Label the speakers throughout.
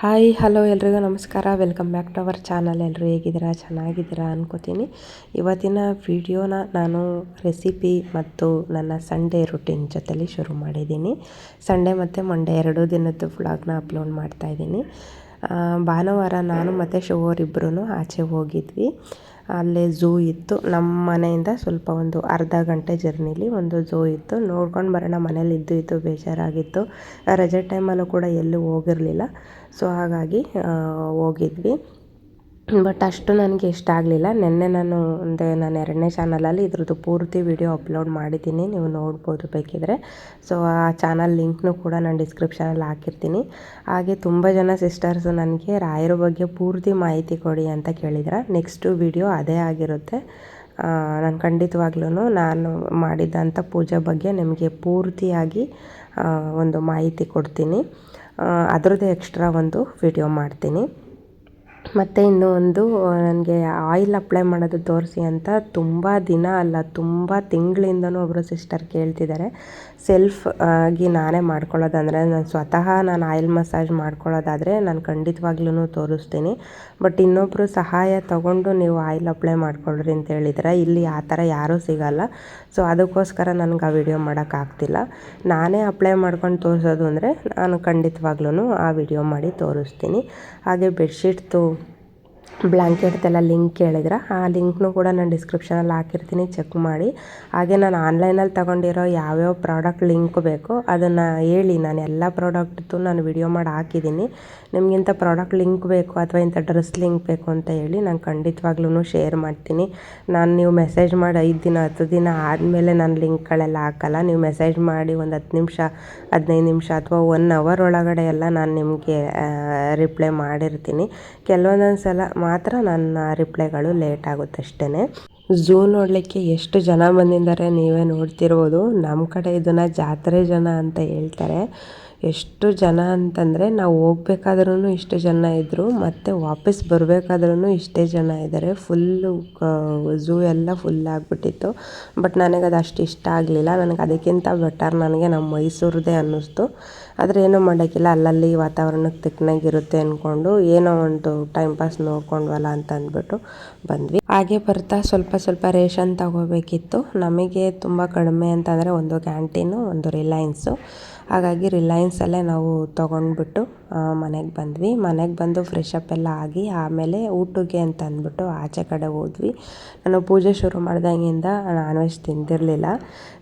Speaker 1: Hi hello ಎಲ್ರಿಗೂ ನಮಸ್ಕಾರ. Welcome back to our channel ಎಲ್ಲರೂ ಹೇಗಿದ್ದೀರಾ? ಚೆನ್ನಾಗಿದ್ದೀರಾ ಅನ್ಕೋತೀನಿ. ಇವತ್ತಿನ ವಿಡಿಯೋನ ನಾನು ರೆಸಿಪಿ ಮತ್ತು ನನ್ನ ಸಂಡೇ ರುಟೀನ್ ಜೊತೆಲಿ ಶುರು ಮಾಡಿದ್ದೀನಿ. ಸಂಡೇ ಮತ್ತು ಮಂಡೇ ಎರಡೂ ದಿನದ್ದು ವ್ಲಾಗ್ನ ಅಪ್ಲೋಡ್ ಮಾಡ್ತಾಯಿದ್ದೀನಿ ಭಾನುವಾರ ನಾನು ಮತ್ತು ಶೋವರಿಬ್ಬರೂ ಆಚೆ ಹೋಗಿದ್ವಿ. ಅಲ್ಲೇ ಝೂ ಇತ್ತು. ನಮ್ಮ ಮನೆಯಿಂದ ಸ್ವಲ್ಪ ಒಂದು ಅರ್ಧ ಗಂಟೆ ಜರ್ನಿಲಿ ಒಂದು ಝೂ ಇತ್ತು. ನೋಡ್ಕೊಂಡು ಬರೋಣ ಮನೇಲಿ ಇದ್ದು ಇದ್ದು ಬೇಜಾರಾಗಿತ್ತು. ರಜೆ ಟೈಮಲ್ಲೂ ಕೂಡ ಎಲ್ಲೂ ಹೋಗಿರಲಿಲ್ಲ. ಸೊ ಹಾಗಾಗಿ ಹೋಗಿದ್ವಿ. ಬಟ್ ಅಷ್ಟು ನನಗೆ ಇಷ್ಟ ಆಗಲಿಲ್ಲ. ನಿನ್ನೆ ನಾನು ಒಂದು ನಾನು ಎರಡನೇ ಚಾನಲಲ್ಲಿ ಇದ್ರದ್ದು ಪೂರ್ತಿ ವಿಡಿಯೋ ಅಪ್ಲೋಡ್ ಮಾಡಿದ್ದೀನಿ. ನೀವು ನೋಡ್ಬೋದು ಬೇಕಿದ್ರೆ. ಸೊ ಆ ಚಾನಲ್ ಲಿಂಕ್ನು ಕೂಡ ನಾನು ಡಿಸ್ಕ್ರಿಪ್ಷನಲ್ಲಿ ಹಾಕಿರ್ತೀನಿ. ಹಾಗೆ ತುಂಬ ಜನ ಸಿಸ್ಟರ್ಸು ನನಗೆ ರಾಯರ ಬಗ್ಗೆ ಪೂರ್ತಿ ಮಾಹಿತಿ ಕೊಡಿ ಅಂತ ಕೇಳಿದ್ರೆ. ನೆಕ್ಸ್ಟು ವಿಡಿಯೋ ಅದೇ ಆಗಿರುತ್ತೆ. ನಾನು ಖಂಡಿತವಾಗ್ಲೂ ನಾನು ಮಾಡಿದಂಥ ಪೂಜೆ ಬಗ್ಗೆ ನಿಮಗೆ ಪೂರ್ತಿಯಾಗಿ ಒಂದು ಮಾಹಿತಿ ಕೊಡ್ತೀನಿ. ಅದರದ್ದೇ ಎಕ್ಸ್ಟ್ರಾ ಒಂದು ವಿಡಿಯೋ ಮಾಡ್ತೀನಿ. ಮತ್ತು ಇನ್ನೂ ಒಂದು ನನಗೆ ಆಯಿಲ್ ಅಪ್ಲೈ ಮಾಡೋದು ತೋರಿಸಿ ಅಂತ ತುಂಬ ದಿನ ಅಲ್ಲ, ತುಂಬ ತಿಂಗಳಿಂದನೂ ಒಬ್ಬರು ಸಿಸ್ಟರ್ ಕೇಳ್ತಿದ್ದಾರೆ ಸೆಲ್ಫ್ ಆಗಿ ನಾನೇ ಮಾಡ್ಕೊಳ್ಳೋದಂದರೆ ನಾನು ಸ್ವತಃ ನಾನು ಆಯಿಲ್ ಮಸಾಜ್ ಮಾಡ್ಕೊಳ್ಳೋದಾದರೆ ನಾನು ಖಂಡಿತವಾಗ್ಲೂ ತೋರಿಸ್ತೀನಿ. ಬಟ್ ಇನ್ನೊಬ್ಬರು ಸಹಾಯ ತಗೊಂಡು ನೀವು ಆಯಿಲ್ ಅಪ್ಲೈ ಮಾಡ್ಕೊಳ್ರಿ ಅಂತ ಹೇಳಿದರೆ ಇಲ್ಲಿ ಆ ಥರ ಯಾರೂ ಸಿಗಲ್ಲ. ಸೊ ಅದಕ್ಕೋಸ್ಕರ ನನಗೆ ಆ ವಿಡಿಯೋ ಮಾಡೋಕ್ಕಾಗ್ತಿಲ್ಲ ನಾನೇ ಅಪ್ಲೈ ಮಾಡ್ಕೊಂಡು ತೋರಿಸೋದು ಅಂದರೆ ನಾನು ಖಂಡಿತವಾಗ್ಲೂ ಆ ವಿಡಿಯೋ ಮಾಡಿ ತೋರಿಸ್ತೀನಿ. ಹಾಗೆ ಬೆಡ್ಶೀಟ್ದು ಬ್ಲ್ಯಾಂಕೆಟ್ದೆಲ್ಲ ಲಿಂಕ್ ಕೇಳಿದ್ರೆ ಆ ಲಿಂಕ್ನು ಕೂಡ ನಾನು ಡಿಸ್ಕ್ರಿಪ್ಷನಲ್ಲಿ ಹಾಕಿರ್ತೀನಿ, ಚೆಕ್ ಮಾಡಿ. ಹಾಗೆ ನಾನು ಆನ್ಲೈನಲ್ಲಿ ತೊಗೊಂಡಿರೋ ಯಾವ್ಯಾವ ಪ್ರಾಡಕ್ಟ್ ಲಿಂಕ್ ಬೇಕೋ ಅದನ್ನು ಹೇಳಿ. ನಾನು ಎಲ್ಲ ಪ್ರಾಡಕ್ಟ್ದು ನಾನು ವಿಡಿಯೋ ಮಾಡಿ ಹಾಕಿದ್ದೀನಿ. ನಿಮಗಿಂಥ ಪ್ರಾಡಕ್ಟ್ ಲಿಂಕ್ ಬೇಕು ಅಥವಾ ಇಂಥ ಡ್ರೆಸ್ ಲಿಂಕ್ ಬೇಕು ಅಂತ ಹೇಳಿ ನಾನು ಖಂಡಿತವಾಗ್ಲೂ ಶೇರ್ ಮಾಡ್ತೀನಿ. ನಾನು ನೀವು ಮೆಸೇಜ್ ಮಾಡಿ ಐದು ದಿನ, ಹತ್ತು ದಿನ ಆದಮೇಲೆ ನಾನು ಲಿಂಕ್ಗಳೆಲ್ಲ ಹಾಕಲ್ಲ. ನೀವು ಮೆಸೇಜ್ ಮಾಡಿ ಒಂದು ಹತ್ತು ನಿಮಿಷ, ಹದಿನೈದು ನಿಮಿಷ ಅಥವಾ ಒನ್ ಅವರ್ ಒಳಗಡೆ ಎಲ್ಲ ನಾನು ನಿಮಗೆ ರಿಪ್ಲೈ ಮಾಡಿರ್ತೀನಿ. ಕೆಲವೊಂದೊಂದು ಸಲ ಮಾತ್ರ ನನ್ನ ರಿಪ್ಲೈಗಳು ಲೇಟ್ ಆಗುತ್ತೆ ಅಷ್ಟೇ ಝೂ ನೋಡಲಿಕ್ಕೆ ಎಷ್ಟು ಜನ ಬಂದಿದ್ದಾರೆ ನೀವೇ ನೋಡ್ತಿರ್ಬೋದು. ನಮ್ಮ ಕಡೆ ಇದನ್ನು ಜಾತ್ರೆ ಜನ ಅಂತ ಹೇಳ್ತಾರೆ. ಎಷ್ಟು ಜನ ಅಂತಂದರೆ ನಾವು ಹೋಗ್ಬೇಕಾದ್ರೂ ಇಷ್ಟು ಜನ ಇದ್ದರು ಮತ್ತು ವಾಪಸ್ ಬರಬೇಕಾದ್ರೂ ಇಷ್ಟೇ ಜನ ಇದ್ದಾರೆ. ಫುಲ್ಲು ಝೂ ಎಲ್ಲ ಫುಲ್ ಆಗಿಬಿಟ್ಟಿತ್ತು. ಬಟ್ ನನಗೆ ಅದು ಅಷ್ಟು ಇಷ್ಟ ಆಗಲಿಲ್ಲ. ನನಗೆ ಅದಕ್ಕಿಂತ ಬೆಟರ್ ನನಗೆ ನಮ್ಮ ಮೈಸೂರದೇ ಅನ್ನಿಸ್ತು. ಆದರೆ ಏನೂ ಮಾಡೋಕ್ಕಿಲ್ಲ ಅಲ್ಲಲ್ಲಿ ವಾತಾವರಣಕ್ಕೆ ತಕ್ಕನಾಗಿರುತ್ತೆ ಅಂದ್ಕೊಂಡು ಏನೋ ಒಂದು ಟೈಮ್ ಪಾಸ್ ನೋಡ್ಕೊಂಡ್ವಲ್ಲ ಅಂತ ಅಂದ್ಬಿಟ್ಟು ಬಂದ್ವಿ. ಹಾಗೆ ಬರ್ತಾ ಸ್ವಲ್ಪ ಸ್ವಲ್ಪ ರೇಷನ್ ತಗೋಬೇಕಿತ್ತು. ನಮಗೆ ತುಂಬ ಕಡಿಮೆ ಅಂತಂದರೆ ಒಂದು ಕ್ಯಾಂಟೀನು, ಒಂದು ರಿಲಯನ್ಸು. ಹಾಗಾಗಿ ರಿಲಯನ್ಸಲ್ಲೇ ನಾವು ತೊಗೊಂಡ್ಬಿಟ್ಟು ಮನೆಗೆ ಬಂದ್ವಿ. ಮನೆಗೆ ಬಂದು ಫ್ರೆಶ್ ಅಪ್ ಎಲ್ಲ ಆಗಿ ಆಮೇಲೆ ಊಟಕ್ಕೆ ಅಂತ ಅಂದ್ಬಿಟ್ಟು ಆಚೆ ಕಡೆ ಹೋದ್ವಿ. ನಾನು ಪೂಜೆ ಶುರು ಮಾಡ್ದಾಗಿಂದ ನಾನ್ ವೆಜ್ ತಿಂದಿರಲಿಲ್ಲ.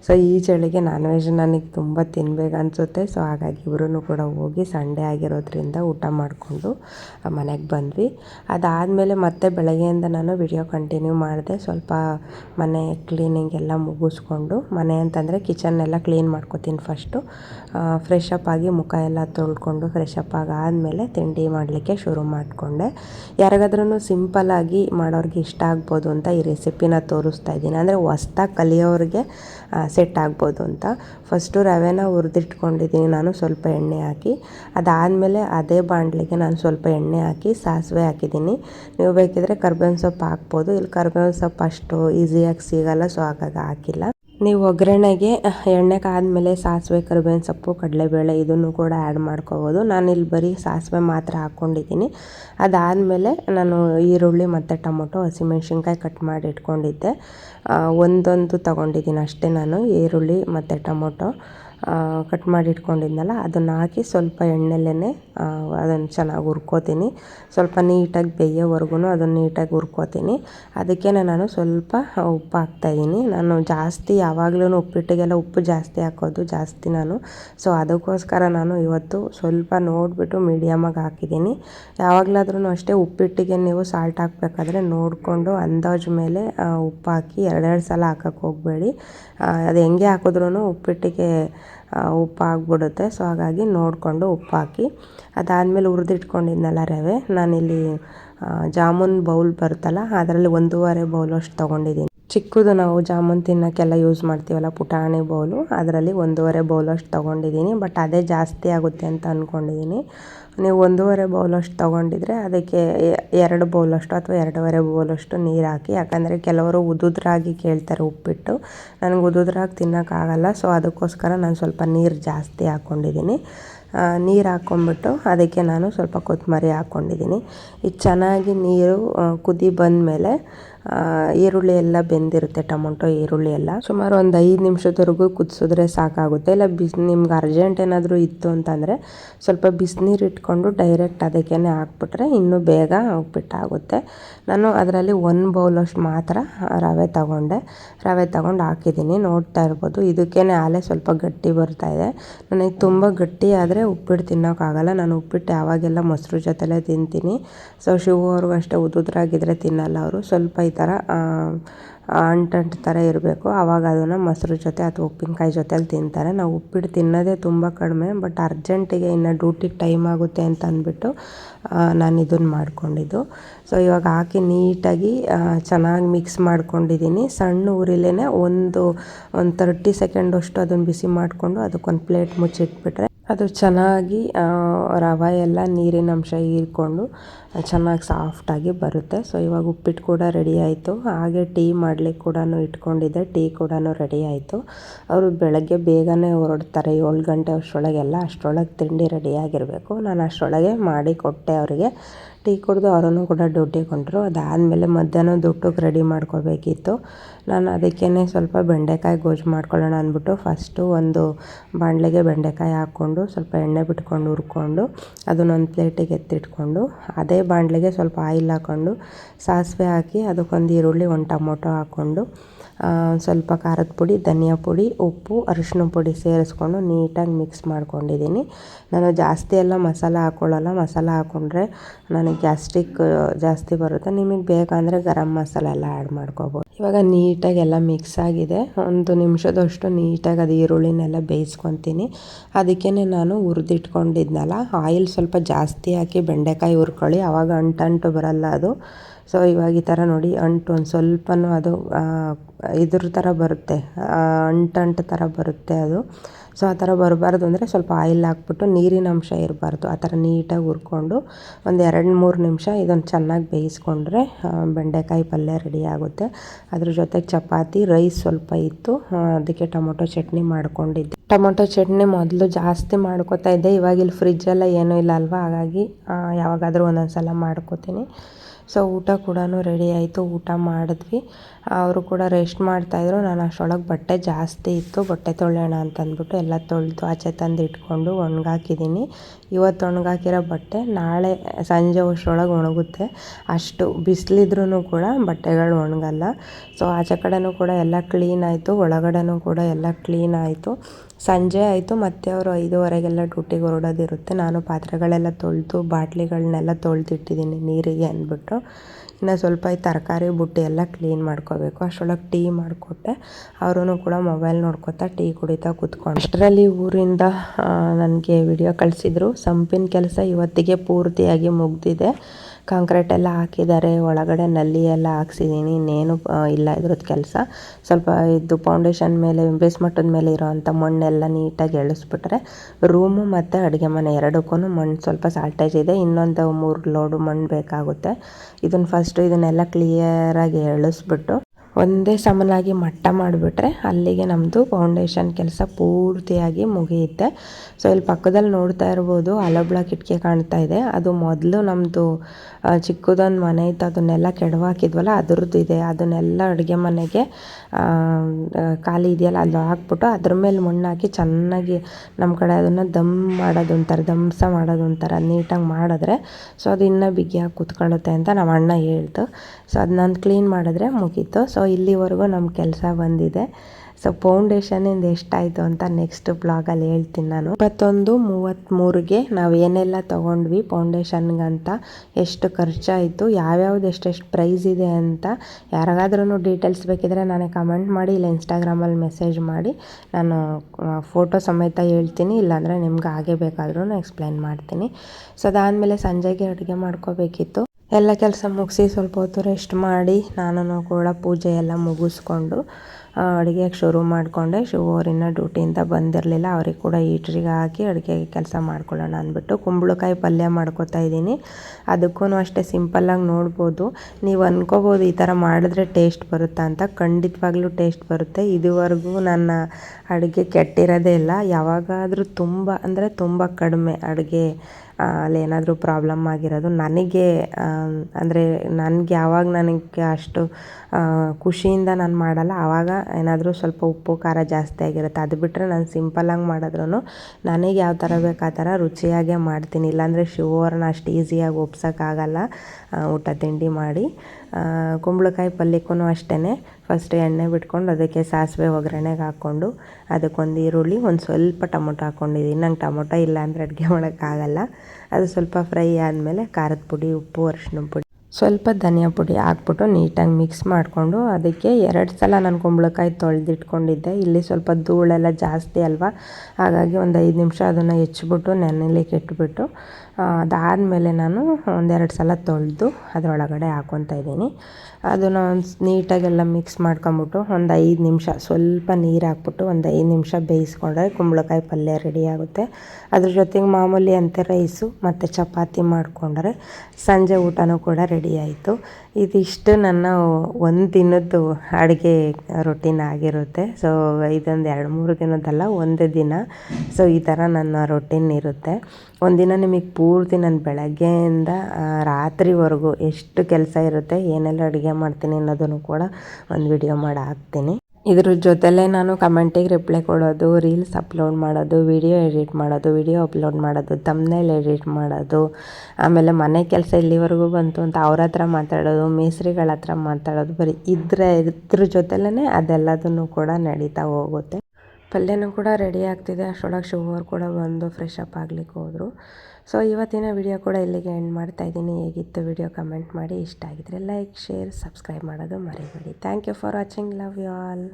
Speaker 1: ಸೊ ಈ ಚಳಿಗೆ ನಾನ್ ವೆಜ್ ನನಗೆ ತುಂಬ ತಿನ್ಬೇಕು ಅನಿಸುತ್ತೆ. ಸೊ ಹಾಗಾಗಿ ಇಬ್ಬರೂ ಕೂಡ ಹೋಗಿ ಸಂಡೇ ಆಗಿರೋದ್ರಿಂದ ಊಟ ಮಾಡಿಕೊಂಡು ಮನೆಗೆ ಬಂದ್ವಿ. ಅದಾದಮೇಲೆ ಮತ್ತೆ ಬೆಳಗ್ಗೆಯಿಂದ ನಾನು ವಿಡಿಯೋ ಕಂಟಿನ್ಯೂ ಮಾಡಿದೆ. ಸ್ವಲ್ಪ ಮನೆ ಕ್ಲೀನಿಂಗ್ ಎಲ್ಲ ಮುಗಿಸ್ಕೊಂಡು, ಮನೆ ಅಂತಂದರೆ ಕಿಚನ್ನೆಲ್ಲ ಕ್ಲೀನ್ ಮಾಡ್ಕೋತೀನಿ ಫಸ್ಟು ಫ್ರೆಶ್ ಅಪ್ ಆಗಿ ಮುಖ ಎಲ್ಲ ತೊಳ್ಕೊಂಡು ಫ್ರೆಶ್ ಅಪ್ ಆದಮೇಲೆ ತಿಂಡಿ ಮಾಡಲಿಕ್ಕೆ ಶುರು ಮಾಡಿಕೊಂಡೆ. ಯಾರಿಗಾದ್ರೂ ಸಿಂಪಲ್ಲಾಗಿ ಮಾಡೋರಿಗೆ ಇಷ್ಟ ಆಗ್ಬೋದು ಅಂತ ಈ ರೆಸಿಪಿನ ತೋರಿಸ್ತಾ ಇದ್ದೀನಿ. ಅಂದರೆ ಹೊಸ್ದಾಗಿ ಕಲಿಯೋರಿಗೆ ಸೆಟ್ ಆಗ್ಬೋದು ಅಂತ. ಫಸ್ಟು ರವೆನ ಹುರಿದಿಟ್ಕೊಂಡಿದ್ದೀನಿ ನಾನು ಸ್ವಲ್ಪ ಎಣ್ಣೆ ಹಾಕಿ. ಅದಾದಮೇಲೆ ಅದೇ ಬಾಣಲಿಗೆ ನಾನು ಸ್ವಲ್ಪ ಎಣ್ಣೆ ಹಾಕಿ, ಸಾಸಿವೆ ಹಾಕಿದ್ದೀನಿ. ನೀವು ಬೇಕಿದ್ರೆ ಕರ್ಬೇವಿನ ಸೊಪ್ಪು ಹಾಕ್ಬೋದು. ಇಲ್ಲಿ ಕರ್ಬೇವಿನ ಸೊಪ್ಪು ಅಷ್ಟು ಈಸಿಯಾಗಿ ಸಿಗಲ್ಲ, ಸೊ ಹಾಗಾಗಿ ಹಾಕಿಲ್ಲ. ನೀವು ಒಗ್ಗರಣೆಗೆ ಎಣ್ಣೆ ಕಾದ್ಮೇಲೆ ಸಾಸಿವೆ, ಕರಿಬೇವಿನ ಸೊಪ್ಪು, ಕಡಲೆಬೇಳೆ ಇದನ್ನು ಕೂಡ ಆ್ಯಡ್ ಮಾಡ್ಕೋಬೋದು. ನಾನಿಲ್ಲಿ ಬರೀ ಸಾಸಿವೆ ಮಾತ್ರ ಹಾಕ್ಕೊಂಡಿದ್ದೀನಿ. ಅದಾದಮೇಲೆ ನಾನು ಈರುಳ್ಳಿ ಮತ್ತು ಟೊಮೊಟೊ, ಹಸಿಮೆಣ್ಸಿನ್ಕಾಯಿ ಕಟ್ ಮಾಡಿ ಇಟ್ಕೊಂಡಿದ್ದೆ. ಒಂದೊಂದು ತಗೊಂಡಿದ್ದೀನಿ ಅಷ್ಟೇ ನಾನು, ಈರುಳ್ಳಿ ಮತ್ತು ಟೊಮೊಟೊ. ಕಟ್ ಮಾಡಿ ಇಟ್ಕೊಂಡಿದ್ನಲ್ಲ, ಅದನ್ನು ಹಾಕಿ ಸ್ವಲ್ಪ ಎಣ್ಣೆಲೇ ಅದನ್ನು ಚೆನ್ನಾಗಿ ಹುರ್ಕೋತೀನಿ. ಸ್ವಲ್ಪ ನೀಟಾಗಿ ಬೇಯೋವರೆಗೂ ಅದನ್ನು ನೀಟಾಗಿ ಹುರ್ಕೋತೀನಿ. ಅದಕ್ಕೆ ನಾನು ಸ್ವಲ್ಪ ಉಪ್ಪು ಹಾಕ್ತಾಯಿದ್ದೀನಿ ನಾನು ಜಾಸ್ತಿ ಯಾವಾಗಲೂ ಉಪ್ಪಿಟ್ಟಿಗೆಲ್ಲ ಉಪ್ಪು ಜಾಸ್ತಿ ಹಾಕೋದು ಜಾಸ್ತಿ ನಾನು. ಸೊ ಅದಕ್ಕೋಸ್ಕರ ನಾನು ಇವತ್ತು ಸ್ವಲ್ಪ ನೋಡಿಬಿಟ್ಟು ಮೀಡಿಯಮಾಗಿ ಹಾಕಿದ್ದೀನಿ ಯಾವಾಗಲಾದ್ರೂ ಅಷ್ಟೇ ಉಪ್ಪಿಟ್ಟಿಗೆ ನೀವು ಸಾಲ್ಟ್ ಹಾಕಬೇಕಾದ್ರೆ ನೋಡಿಕೊಂಡು ಅಂದಾಜು ಮೇಲೆ ಉಪ್ಪು ಹಾಕಿ ಎರಡೆರಡು ಸಲ ಹಾಕೋಕ್ಕೆ ಹೋಗಬೇಡಿ. ಅದು ಹೆಂಗೆ ಹಾಕಿದ್ರೂ ಉಪ್ಪಿಟ್ಟಿಗೆ ಉಪ್ಪು ಆಗಿಬಿಡುತ್ತೆ ಸೊ ಹಾಗಾಗಿ ನೋಡಿಕೊಂಡು ಉಪ್ಪು ಹಾಕಿ ಅದಾದಮೇಲೆ ಹುರಿದಿಟ್ಕೊಂಡಿದ್ನಲ್ಲ ರವೆ. ನಾನಿಲ್ಲಿ ಜಾಮೂನ್ ಬೌಲ್ ಬರುತ್ತಲ್ಲ, ಅದರಲ್ಲಿ ಒಂದೂವರೆ ಬೌಲ್ ಅಷ್ಟು ತೊಗೊಂಡಿದ್ದೀನಿ. ಚಿಕ್ಕದು ನಾವು ಜಾಮೂನ್ ತಿನ್ನೋಕ್ಕೆಲ್ಲ ಯೂಸ್ ಮಾಡ್ತೀವಲ್ಲ, ಪುಟಾಣಿ ಬೌಲು, ಅದರಲ್ಲಿ ಒಂದೂವರೆ ಬೌಲ್ ಅಷ್ಟು ತೊಗೊಂಡಿದ್ದೀನಿ. ಬಟ್ ಅದೇ ಜಾಸ್ತಿ ಆಗುತ್ತೆ ಅಂತ ಅಂದ್ಕೊಂಡಿದ್ದೀನಿ ನೀವು ಒಂದೂವರೆ ಬೌಲಷ್ಟು ತೊಗೊಂಡಿದ್ರೆ ಅದಕ್ಕೆ ಎರಡು ಬೌಲಷ್ಟು ಅಥವಾ ಎರಡೂವರೆ ಬೌಲಷ್ಟು ನೀರು ಹಾಕಿ, ಯಾಕಂದರೆ ಕೆಲವರು ಉದುದ್ರಾಗಿ ಕೇಳ್ತಾರೆ ಉಪ್ಪಿಟ್ಟು. ನನಗೆ ಉದುದ್ರಾಗಿ ತಿನ್ನೋಕ್ಕಾಗಲ್ಲ, ಸೊ ಅದಕ್ಕೋಸ್ಕರ ನಾನು ಸ್ವಲ್ಪ ನೀರು ಜಾಸ್ತಿ ಹಾಕ್ಕೊಂಡಿದ್ದೀನಿ ನೀರು ಹಾಕ್ಕೊಂಬಿಟ್ಟು ಅದಕ್ಕೆ ನಾನು ಸ್ವಲ್ಪ ಕೊತ್ತಂಬರಿ ಹಾಕ್ಕೊಂಡಿದ್ದೀನಿ ಇದು ಚೆನ್ನಾಗಿ ನೀರು ಕುದಿ ಕುದಿ ಬಂದಮೇಲೆ ಈರುಳ್ಳಿ ಎಲ್ಲ ಬೆಂದಿರುತ್ತೆ ಟೊಮೊಟೊ ಈರುಳ್ಳಿ ಎಲ್ಲ. ಸುಮಾರು ಒಂದು ಐದು ನಿಮಿಷದವರೆಗೂ ಕುದಿಸಿದ್ರೆ ಸಾಕಾಗುತ್ತೆ. ಇಲ್ಲ, ಬಿಸ್, ನಿಮ್ಗೆ ಅರ್ಜೆಂಟ್ ಏನಾದರೂ ಇತ್ತು ಅಂತಂದರೆ ಸ್ವಲ್ಪ ಬಿಸಿನೀರು ಇಟ್ಕೊಂಡು ಡೈರೆಕ್ಟ್ ಅದಕ್ಕೇ ಹಾಕ್ಬಿಟ್ರೆ ಇನ್ನೂ ಬೇಗ ಉಪ್ಪಿಟ್ಟಾಗುತ್ತೆ. ನಾನು ಅದರಲ್ಲಿ ಒಂದು ಬೌಲಷ್ಟು ಮಾತ್ರ ರವೆ ತಗೊಂಡೆ. ರವೆ ತಗೊಂಡು ಹಾಕಿದ್ದೀನಿ, ನೋಡ್ತಾ ಇರ್ಬೋದು. ಇದಕ್ಕೇ ಆಲೆ ಸ್ವಲ್ಪ ಗಟ್ಟಿ ಬರ್ತಾ ಇದೆ. ನನಗೆ ತುಂಬ ಗಟ್ಟಿ ಆದರೆ ಉಪ್ಪಿಟ್ಟು ತಿನ್ನೋಕ್ಕಾಗಲ್ಲ. ನಾನು ಉಪ್ಪಿಟ್ಟು ಯಾವಾಗೆಲ್ಲ ಮೊಸರು ಜೊತೆಲೇ ತಿಂತೀನಿ. ಸೊ ಶಿವು ಅವ್ರಿಗೂ ಅಷ್ಟೇ ಉದುದ್ರಾಗಿದ್ದರೆ ತಿನ್ನಲ್ಲ ಅವರು. ಸ್ವಲ್ಪ ಈ ಥರ ಅಂಟಂಟು ಥರ ಇರಬೇಕು. ಆವಾಗ ಅದನ್ನು ಮೊಸರು ಜೊತೆ ಅಥವಾ ಉಪ್ಪಿನಕಾಯಿ ಜೊತೆಲಿ ತಿಂತಾರೆ. ನಾವು ಉಪ್ಪಿಟ್ಟು ತಿನ್ನೋದೇ ತುಂಬ ಕಡಿಮೆ, ಬಟ್ ಅರ್ಜೆಂಟಿಗೆ ಇನ್ನು ಡ್ಯೂಟಿಗೆ ಟೈಮ್ ಆಗುತ್ತೆ ಅಂತ ಅಂದ್ಬಿಟ್ಟು ನಾನು ಇದನ್ನು ಮಾಡ್ಕೊಂಡಿದ್ದು. ಸೊ ಇವಾಗ ಹಾಕಿ ನೀಟಾಗಿ ಚೆನ್ನಾಗಿ ಮಿಕ್ಸ್ ಮಾಡ್ಕೊಂಡಿದ್ದೀನಿ ಸಣ್ಣ ಊರಿಲೇ ಒಂದು ಒಂದು ತರ್ಟಿ ಸೆಕೆಂಡಷ್ಟು ಅದನ್ನು ಬಿಸಿ ಮಾಡಿಕೊಂಡು ಅದಕ್ಕೊಂದು ಪ್ಲೇಟ್ ಮುಚ್ಚಿಟ್ಬಿಟ್ರೆ ಅದು ಚೆನ್ನಾಗಿ ರವೆ ಎಲ್ಲ ನೀರಿನ ಅಂಶ ಹೀರ್ಕೊಂಡು ಚೆನ್ನಾಗಿ ಸಾಫ್ಟಾಗಿ ಬರುತ್ತೆ. ಸೊ ಇವಾಗ ಉಪ್ಪಿಟ್ಟು ಕೂಡ ರೆಡಿ ಆಯಿತು. ಹಾಗೆ ಟೀ ಮಾಡಲಿಕ್ಕೆ ಕೂಡ ಇಟ್ಕೊಂಡಿದ್ದೆ. ಟೀ ಕೂಡ ರೆಡಿ ಆಯಿತು. ಅವರು ಬೆಳಗ್ಗೆ ಬೇಗನೆ ಹೊರಡ್ತಾರೆ. ಏಳು ಗಂಟೆ ಅಷ್ಟರೊಳಗೆಲ್ಲ ಅಷ್ಟರೊಳಗೆ ತಿಂಡಿ ರೆಡಿಯಾಗಿರಬೇಕು ನಾನು ಅಷ್ಟರೊಳಗೆ ಮಾಡಿ ಕೊಟ್ಟೆ ಅವರಿಗೆ. ಟೀ ಕುಡಿದು ಅವರೂ ಕೂಡ ಡ್ಯೂಟಿಗೆ ಹೊಂಟರು ಅದಾದಮೇಲೆ ಮಧ್ಯಾಹ್ನದ ಊಟಕ್ಕೆ ರೆಡಿ ಮಾಡ್ಕೋಬೇಕಿತ್ತು ನಾನು ಅದಕ್ಕೇ ಸ್ವಲ್ಪ ಬೆಂಡೆಕಾಯಿ ಗೊಜ್ಜು ಮಾಡ್ಕೊಳ್ಳೋಣ ಅಂದ್ಬಿಟ್ಟು ಫಸ್ಟು ಒಂದು ಬಾಣಲೆಗೆ ಬೆಂಡೆಕಾಯಿ ಹಾಕ್ಕೊಂಡು ಸ್ವಲ್ಪ ಎಣ್ಣೆ ಬಿಟ್ಕೊಂಡು ಹುರ್ಕೊಂಡು ಅದನ್ನೊಂದು ಪ್ಲೇಟಿಗೆ ಎತ್ತಿಟ್ಕೊಂಡು ಅದೇ ಬಾಣಲೆಗೆ ಸ್ವಲ್ಪ ಆಯಿಲ್ ಹಾಕ್ಕೊಂಡು ಸಾಸಿವೆ ಹಾಕಿ ಅದಕ್ಕೊಂದು ಈರುಳ್ಳಿ, ಒಂದು ಟೊಮೊಟೊ ಹಾಕ್ಕೊಂಡು ಸ್ವಲ್ಪ ಖಾರದ ಪುಡಿ, ಧನಿಯಾ ಪುಡಿ, ಉಪ್ಪು, ಅರಿಶಿನ ಪುಡಿ ಸೇರಿಸ್ಕೊಂಡು ನೀಟಾಗಿ ಮಿಕ್ಸ್ ಮಾಡ್ಕೊಂಡಿದ್ದೀನಿ. ನಾನು ಜಾಸ್ತಿ ಎಲ್ಲ ಮಸಾಲ ಹಾಕ್ಕೊಳ್ಳಲ್ಲ ಮಸಾಲ ಹಾಕ್ಕೊಂಡ್ರೆ ನನಗೆ ಗ್ಯಾಸ್ಟ್ರಿಕ್ ಜಾಸ್ತಿ ಬರುತ್ತೆ. ನಿಮಗೆ ಬೇಕಂದರೆ ಗರಂ ಮಸಾಲ ಎಲ್ಲ ಆ್ಯಡ್ ಮಾಡ್ಕೋಬೋದು. ಇವಾಗ ನೀಟಾಗಿ ಎಲ್ಲ ಮಿಕ್ಸ್ ಆಗಿದೆ. ಒಂದು ನಿಮಿಷದಷ್ಟು ನೀಟಾಗಿ ಅದು ಈರುಳ್ಳಿನೆಲ್ಲ ಬೇಯಿಸ್ಕೊತೀನಿ. ಅದಕ್ಕೇ ನಾನು ಹುರಿದಿಟ್ಕೊಂಡಿದ್ನಲ್ಲ, ಆಯಿಲ್ ಸ್ವಲ್ಪ ಜಾಸ್ತಿ ಹಾಕಿ, ಬೆಂಡೆಕಾಯಿ ಹುರ್ಕೊಳ್ಳಿ. ಆವಾಗ ಅಂಟಂಟು ಬರಲ್ಲ ಅದು. ಸೊ ಇವಾಗ ಈ ಥರ ನೋಡಿ, ಅಂಟು ಒಂದು ಸ್ವಲ್ಪನೂ ಅದು ಇದ್ರ ಥರ ಬರುತ್ತೆ. ಅಂಟಂಟು ಥರ ಬರುತ್ತೆ ಅದು. ಸೊ ಆ ಥರ ಬರಬಾರ್ದು ಅಂದರೆ ಸ್ವಲ್ಪ ಆಯಿಲ್ ಹಾಕ್ಬಿಟ್ಟು ನೀರಿನ ಅಂಶ ಇರಬಾರ್ದು. ಆ ಥರ ನೀಟಾಗಿ ಹುರ್ಕೊಂಡು ಒಂದು ಎರಡು ಮೂರು ನಿಮಿಷ ಇದನ್ನು ಚೆನ್ನಾಗಿ ಬೇಯಿಸ್ಕೊಂಡ್ರೆ ಬೆಂಡೆಕಾಯಿ ಪಲ್ಯ ರೆಡಿ ಆಗುತ್ತೆ. ಅದ್ರ ಜೊತೆಗೆ ಚಪಾತಿ ರೈಸ್ ಸ್ವಲ್ಪ ಇತ್ತು. ಅದಕ್ಕೆ ಟೊಮೊಟೊ ಚಟ್ನಿ ಮಾಡ್ಕೊಂಡಿದ್ದೆ. ಟೊಮೊಟೊ ಚಟ್ನಿ ಮೊದಲು ಜಾಸ್ತಿ ಮಾಡ್ಕೋತಾ ಇದ್ದೆ. ಇವಾಗ ಇಲ್ಲಿ ಫ್ರಿಜ್ಜೆಲ್ಲ ಏನೂ ಇಲ್ಲ ಅಲ್ವಾ? ಹಾಗಾಗಿ ಯಾವಾಗಾದರೂ ಒಂದೊಂದು ಸಲ ಮಾಡ್ಕೋತೀನಿ. ಸೊ ಊಟ ಕೂಡ ರೆಡಿ ಆಯಿತು, ಊಟ ಮಾಡಿದ್ವಿ. ಅವರು ಕೂಡ ರೆಸ್ಟ್ ಮಾಡ್ತಾಯಿದ್ರು ನಾನು ಅಷ್ಟರೊಳಗೆ ಬಟ್ಟೆ ಜಾಸ್ತಿ ಇತ್ತು, ಬಟ್ಟೆ ತೊಳೆಯೋಣ ಅಂತಂದ್ಬಿಟ್ಟು ಎಲ್ಲ ತೊಳೆದು ಆಚೆ ತಂದು ಇಟ್ಕೊಂಡು ಒಣಗಾಕಿದ್ದೀನಿ. ಇವತ್ತು ಒಣಗಾಕಿರೋ ಬಟ್ಟೆ ನಾಳೆ ಸಂಜೆ ಅಷ್ಟರೊಳಗೆ ಒಣಗುತ್ತೆ. ಅಷ್ಟು ಬಿಸಿಲಿದ್ರೂ ಕೂಡ ಬಟ್ಟೆಗಳು ಒಣಗಲ್ಲ. ಸೊ ಆಚೆ ಕೂಡ ಎಲ್ಲ ಕ್ಲೀನ್ ಆಯಿತು, ಒಳಗಡೆನೂ ಕೂಡ ಎಲ್ಲ ಕ್ಲೀನ್ ಆಯಿತು. ಸಂಜೆ ಆಯಿತು, ಮತ್ತೆ ಅವರು ಐದುವರೆಗೆಲ್ಲ ಡ್ಯೂಟಿಗೆ ಹೊರಡೋದಿರುತ್ತೆ. ನಾನು ಪಾತ್ರೆಗಳೆಲ್ಲ ತೊಳೆದು ಬಾಟ್ಲಿಗಳನ್ನೆಲ್ಲ ತೊಳೆದಿಟ್ಟಿದ್ದೀನಿ ನೀರಿಗೆ ಅಂದ್ಬಿಟ್ಟು. ಇನ್ನು ಸ್ವಲ್ಪ ಈ ತರಕಾರಿ, ಬುಟ್ಟಿ ಎಲ್ಲ ಕ್ಲೀನ್ ಮಾಡ್ಕೋಬೇಕು. ಅಷ್ಟರೊಳಗೆ ಟೀ ಮಾಡಿಕೊಟ್ಟೆ. ಅವರೂ ಕೂಡ ಮೊಬೈಲ್ ನೋಡ್ಕೊತಾ ಟೀ ಕುಡಿತಾ ಕೂತ್ಕೊಂಡು ಅಷ್ಟರಲ್ಲಿ ಊರಿಂದ ನನಗೆ ವಿಡಿಯೋ ಕಳಿಸಿದ್ರು. ಸಂಪಿನ ಕೆಲಸ ಇವತ್ತಿಗೆ ಪೂರ್ತಿಯಾಗಿ ಮುಗ್ದಿದೆ. ಕಾಂಕ್ರೀಟ್ ಎಲ್ಲ ಹಾಕಿದ್ದಾರೆ, ಒಳಗಡೆ ನಲ್ಲಿ ಎಲ್ಲ ಹಾಕ್ಸಿದ್ದೀನಿ, ಇನ್ನೇನು ಇಲ್ಲ ಇದ್ರದ್ದು ಕೆಲಸ. ಸ್ವಲ್ಪ ಇದು ಫೌಂಡೇಶನ್ ಮೇಲೆ ಬೇಸ್ಮಟ್ಟದ ಮೇಲೆ ಇರೋವಂಥ ಮಣ್ಣೆಲ್ಲ ನೀಟಾಗಿ ಎಳಿಸ್ಬಿಟ್ರೆ ರೂಮು ಮತ್ತು ಅಡುಗೆ ಮನೆ ಎರಡಕ್ಕೂ ಮಣ್ಣು ಸ್ವಲ್ಪ ಸಾಲ್ಟೇಜ್ ಇದೆ. ಇನ್ನೊಂದು ಮೂರು ಲೋಡು ಮಣ್ಣು ಬೇಕಾಗುತ್ತೆ. ಇದನ್ನು ಫಸ್ಟು ಇದನ್ನೆಲ್ಲ ಕ್ಲಿಯರಾಗಿ ಎಳಿಸ್ಬಿಟ್ಟು ಒಂದೇ ಸಮನಾಗಿ ಮಟ್ಟ ಮಾಡಿಬಿಟ್ರೆ ಅಲ್ಲಿಗೆ ನಮ್ಮದು ಫೌಂಡೇಶನ್ ಕೆಲಸ ಪೂರ್ತಿಯಾಗಿ ಮುಗಿಯುತ್ತೆ. ಸೊ ಇಲ್ಲಿ ಪಕ್ಕದಲ್ಲಿ ನೋಡ್ತಾ ಇರ್ಬೋದು ಅಲಬ್ಳ ಕಿಟಕಿ ಕಾಣ್ತಾ ಇದೆ. ಅದು ಮೊದಲು ನಮ್ಮದು ಚಿಕ್ಕದೊಂದು ಮನೆ ಇತ್ತು, ಅದನ್ನೆಲ್ಲ ಕೆಡವಾಕಿದ್ವಲ್ಲ, ಅದ್ರದ್ದು ಇದೆ. ಅದನ್ನೆಲ್ಲ ಅಡುಗೆ ಮನೆಗೆ ಖಾಲಿ ಇದೆಯಲ್ಲ, ಅಲ್ಲಿ ಹಾಕ್ಬಿಟ್ಟು ಅದ್ರ ಮೇಲೆ ಮಣ್ಣು ಹಾಕಿ ಚೆನ್ನಾಗಿ ನಮ್ಮ ಕಡೆ ಅದನ್ನು ದಮ್ ಮಾಡೋದು ಅಂತಾರೆ ದಂಸ ಮಾಡೋದು ಒಂಥರ ನೀಟಾಗಿ ಮಾಡಿದ್ರೆ ಸೊ ಅದು ಇನ್ನೂ ಬಿಗಿಯಾಗಿ ಕೂತ್ಕೊಳ್ಳುತ್ತೆ ಅಂತ ನಮ್ಮ ಅಣ್ಣ ಹೇಳ್ತು. ಸೊ ಅದು ನಾನು ಕ್ಲೀನ್ ಮಾಡಿದ್ರೆ ಮುಗೀತು. ಸೊ ಇಲ್ಲಿವರೆಗೂ ನಮ್ಮ ಕೆಲಸ ಬಂದಿದೆ. ಸೊ ಫೌಂಡೇಶನಿಂದ ಎಷ್ಟಾಯಿತು ಅಂತ ನೆಕ್ಸ್ಟ್ ಬ್ಲಾಗಲ್ಲಿ ಹೇಳ್ತೀನಿ ನಾನು. ಇಪ್ಪತ್ತೊಂದು ಮೂವತ್ತ್ಮೂರಿಗೆ ನಾವು ಏನೆಲ್ಲ ತೊಗೊಂಡ್ವಿ ಫೌಂಡೇಶನ್ಗಂತ ಎಷ್ಟು ಖರ್ಚಾಯಿತು, ಯಾವ್ಯಾವ್ದು ಎಷ್ಟೆಷ್ಟು ಪ್ರೈಸ್ ಇದೆ ಅಂತ ಯಾರಿಗಾದ್ರೂ ಡೀಟೇಲ್ಸ್ ಬೇಕಿದ್ರೆ ನನಗೆ ಕಮೆಂಟ್ ಮಾಡಿ ಇಲ್ಲ ಇನ್ಸ್ಟಾಗ್ರಾಮಲ್ಲಿ ಮೆಸೇಜ್ ಮಾಡಿ ನಾನು ಫೋಟೋ ಸಮೇತ ಹೇಳ್ತೀನಿ, ಇಲ್ಲಾಂದರೆ ನಿಮ್ಗೆ ಹಾಗೆ ಬೇಕಾದ್ರೂ ಎಕ್ಸ್ಪ್ಲೈನ್ ಮಾಡ್ತೀನಿ. ಸೊ ಅದಾದಮೇಲೆ ಸಂಜೆಗೆ ಅಡುಗೆ ಮಾಡ್ಕೋಬೇಕಿತ್ತು. ಎಲ್ಲ ಕೆಲಸ ಮುಗಿಸಿ ಸ್ವಲ್ಪ ಹೊತ್ತು ರೆಸ್ಟ್ ಮಾಡಿ ನಾನು ಕೂಡ ಪೂಜೆ ಎಲ್ಲ ಮುಗಿಸ್ಕೊಂಡು ಅಡುಗೆಗೆ ಶುರು ಮಾಡಿಕೊಂಡೆ. ಶಿವರಿನ ಡ್ಯೂಟಿಯಿಂದ ಬಂದಿರಲಿಲ್ಲ. ಅವ್ರಿಗೆ ಕೂಡ ಈಟ್ರಿಗೆ ಹಾಕಿ ಅಡುಗೆ ಕೆಲಸ ಮಾಡ್ಕೊಳ್ಳೋಣ ಅಂದ್ಬಿಟ್ಟು ಕುಂಬಳಕಾಯಿ ಪಲ್ಯ ಮಾಡ್ಕೊತಾ ಇದ್ದೀನಿ. ಅದಕ್ಕೂ ಅಷ್ಟೇ ಸಿಂಪಲ್ಲಾಗಿ ನೋಡ್ಬೋದು. ನೀವು ಅಂದ್ಕೋಬೋದು ಈ ಥರ ಮಾಡಿದ್ರೆ ಟೇಸ್ಟ್ ಬರುತ್ತಾ ಅಂತ. ಖಂಡಿತವಾಗ್ಲೂ ಟೇಸ್ಟ್ ಬರುತ್ತೆ. ಇದುವರೆಗೂ ನನ್ನ ಅಡುಗೆ ಕೆಟ್ಟಿರೋದೇ ಇಲ್ಲ. ಯಾವಾಗಾದರೂ ತುಂಬ, ಅಂದರೆ ತುಂಬ ಕಡಿಮೆ ಅಡುಗೆ ಅಲ್ಲಿ ಏನಾದರೂ ಪ್ರಾಬ್ಲಮ್ ಆಗಿರೋದು ನನಗೆ ಅಂದರೆ ನನಗೆ ಯಾವಾಗ ನನಗೆ ಅಷ್ಟು ಖುಷಿಯಿಂದ ನಾನು ಮಾಡಲ್ಲ, ಆವಾಗ ಏನಾದರೂ ಸ್ವಲ್ಪ ಉಪ್ಪು, ಖಾರ ಜಾಸ್ತಿ ಆಗಿರುತ್ತೆ. ಅದು ಬಿಟ್ಟರೆ ನಾನು ಸಿಂಪಲ್ಲಾಗಿ ಮಾಡಿದ್ರೂ ನನಗೆ ಯಾವ ಥರ ಬೇಕು ಆ ಥರ ರುಚಿಯಾಗೇ ಮಾಡ್ತೀನಿ. ಇಲ್ಲಾಂದರೆ ಶಿವವ್ರನ್ನ ಅಷ್ಟು ಈಸಿಯಾಗಿ ಒಪ್ಸೋಕ್ಕಾಗಲ್ಲ ಊಟ ತಿಂಡಿ ಮಾಡಿ. ಕುಂಬಳಕಾಯಿ ಪಲ್ಯಕ್ಕೂ ಅಷ್ಟೇ ಫಸ್ಟ್ ಎಣ್ಣೆ ಬಿಟ್ಕೊಂಡು ಅದಕ್ಕೆ ಸಾಸಿವೆ ಒಗ್ಗರಣೆಗೆ ಹಾಕ್ಕೊಂಡು ಅದಕ್ಕೊಂದು ಈರುಳ್ಳಿ, ಒಂದು ಸ್ವಲ್ಪ ಟೊಮೊಟೊ ಹಾಕ್ಕೊಂಡಿದ್ದೀನಿ ನಂಗೆ ಟೊಮೊಟೊ ಇಲ್ಲ ಅಂದರೆ ಅಡುಗೆ ಮಾಡೋಕ್ಕಾಗಲ್ಲ ಅದು ಸ್ವಲ್ಪ ಫ್ರೈ ಆದಮೇಲೆ ಖಾರದ ಪುಡಿ, ಉಪ್ಪು ಅರಿಶಿನ ಪುಡಿ, ಸ್ವಲ್ಪ ಧನಿಯಾ ಪುಡಿ ಹಾಕ್ಬಿಟ್ಟು ನೀಟಾಗಿ ಮಿಕ್ಸ್ ಮಾಡಿಕೊಂಡು ಅದಕ್ಕೆ ಎರಡು ಸಲ ನಾನು ಕುಂಬಳಕಾಯಿ ತೊಳೆದಿಟ್ಕೊಂಡಿದ್ದೆ. ಇಲ್ಲಿ ಸ್ವಲ್ಪ ಧೂಳೆಲ್ಲ ಜಾಸ್ತಿ ಅಲ್ವಾ? ಹಾಗಾಗಿ ಒಂದು ಐದು ನಿಮಿಷ ಅದನ್ನು ಹೆಚ್ಚಿಬಿಟ್ಟು ನೆನೆಲಿಕ್ಕೆ ಇಟ್ಬಿಟ್ಟು ಅದಾದಮೇಲೆ ನಾನು ಒಂದೆರಡು ಸಲ ತೊಳೆದು ಅದರೊಳಗಡೆ ಹಾಕ್ಕೊತಾ ಇದ್ದೀನಿ. ಅದನ್ನು ಒಂದು ನೀಟಾಗೆಲ್ಲ ಮಿಕ್ಸ್ ಮಾಡ್ಕೊಂಬಿಟ್ಟು ಒಂದು ಐದು ನಿಮಿಷ, ಸ್ವಲ್ಪ ನೀರು ಹಾಕ್ಬಿಟ್ಟು ಒಂದು ಐದು ನಿಮಿಷ ಬೇಯಿಸ್ಕೊಂಡ್ರೆ ಕುಂಬಳಕಾಯಿ ಪಲ್ಯ ರೆಡಿ ಆಗುತ್ತೆ. ಅದ್ರ ಜೊತೆಗೆ ಮಾಮೂಲಿ ಅಂತೆ ರೈಸು ಮತ್ತು ಚಪಾತಿ ಮಾಡಿಕೊಂಡ್ರೆ ಸಂಜೆ ಊಟನೂ ಕೂಡ ರೆಡಿ ಆಯಿತು. ಇದಿಷ್ಟು ನನ್ನ ಒಂದು ದಿನದ್ದು ಅಡುಗೆ ರೊಟೀನ್ ಆಗಿರುತ್ತೆ. ಸೊ ಇದೊಂದು ಎರಡು ಮೂರು ದಿನದ್ದಲ್ಲ, ಒಂದೇ ದಿನ. ಸೊ ಈ ಥರ ನನ್ನ ರೊಟೀನ್ ಇರುತ್ತೆ. ಒಂದಿನ ನಿಮಗೆ ಪೂರ್ತಿ ನಾನು ಬೆಳಗ್ಗೆಯಿಂದ ರಾತ್ರಿವರೆಗೂ ಎಷ್ಟು ಕೆಲಸ ಇರುತ್ತೆ, ಏನೆಲ್ಲ ಅಡುಗೆ ಮಾಡ್ತೀನಿ ಅನ್ನೋದನ್ನು ಕೂಡ ಒಂದು ವಿಡಿಯೋ ಮಾಡಿ ಹಾಕ್ತೀನಿ. ಇದ್ರ ಜೊತೆಲೇ ನಾನು ಕಮೆಂಟಿಗೆ ರಿಪ್ಲೈ ಕೊಡೋದು ರೀಲ್ಸ್ ಅಪ್ಲೋಡ್ ಮಾಡೋದು ವಿಡಿಯೋ ಎಡಿಟ್ ಮಾಡೋದು ವಿಡಿಯೋ ಅಪ್ಲೋಡ್ ಮಾಡೋದು ತಮ್ಮನೇಲಿ ಎಡಿಟ್ ಮಾಡೋದು, ಆಮೇಲೆ ಮನೆ ಕೆಲಸ ಇಲ್ಲಿವರೆಗೂ ಬಂತು ಅಂತ ಅವ್ರ ಹತ್ರ ಮಾತಾಡೋದು ಮೇಸ್ರಿಗಳ ಹತ್ರ ಮಾತಾಡೋದು, ಬರೀ ಇದ್ರೆ, ಇದ್ರ ಜೊತೆಲೇ ಅದೆಲ್ಲದನ್ನು ಕೂಡ ನಡೀತಾ ಹೋಗುತ್ತೆ. ಪಲ್ಯನೂ ಕೂಡ ರೆಡಿ ಆಗ್ತಿದೆ. ಅಷ್ಟೊಳಗೆ ಶುಗರ್ ಕೂಡ ಬಂದು ಫ್ರೆಶ್ ಅಪ್ ಆಗ್ಲಿಕ್ಕೆ ಹೋದರು. ಸೊ ಇವತ್ತಿನ ವಿಡಿಯೋ ಕೂಡ ಇಲ್ಲಿಗೆ ಎಂಡ್ ಮಾಡ್ತಾ ಇದ್ದೀನಿ. ಹೇಗಿತ್ತು ವಿಡಿಯೋ ಕಮೆಂಟ್ ಮಾಡಿ ಇಷ್ಟ ಆಗಿದ್ರೆ ಲೈಕ್ ಶೇರ್ ಸಬ್ಸ್ಕ್ರೈಬ್ ಮಾಡೋದು ಮರಿಬೇಡಿ. Thank you for watching love you all